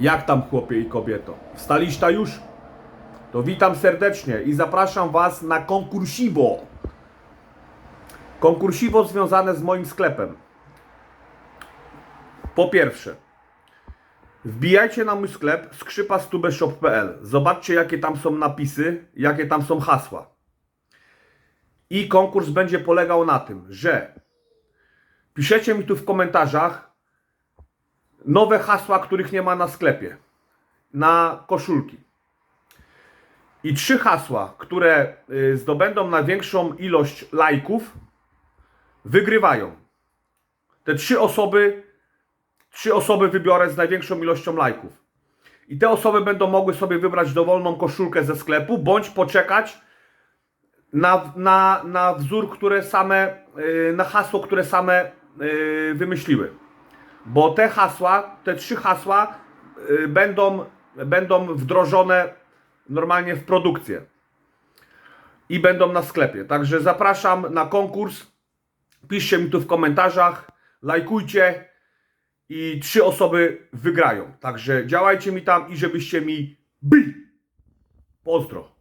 Jak tam chłopie i kobieto? Wstaliście już? To witam serdecznie i zapraszam Was na konkursiwo. Konkursiwo związane z moim sklepem. Po pierwsze, wbijajcie na mój sklep skrzypastubeshop.pl. Zobaczcie jakie tam są napisy, jakie tam są hasła. I konkurs będzie polegał na tym, że piszecie mi tu w komentarzach nowe hasła, których nie ma na sklepie, na koszulki. I trzy hasła, które y, zdobędą największą ilość lajków, wygrywają. Te trzy osoby, trzy osoby wybiorę z największą ilością lajków. I te osoby będą mogły sobie wybrać dowolną koszulkę ze sklepu, bądź poczekać na, na, na wzór, które same, y, na hasło, które same y, wymyśliły. Bo te hasła, te trzy hasła y, będą, będą wdrożone normalnie w produkcję. I będą na sklepie. Także zapraszam na konkurs. Piszcie mi tu w komentarzach, lajkujcie i trzy osoby wygrają. Także działajcie mi tam i żebyście mi byli. Pozdro.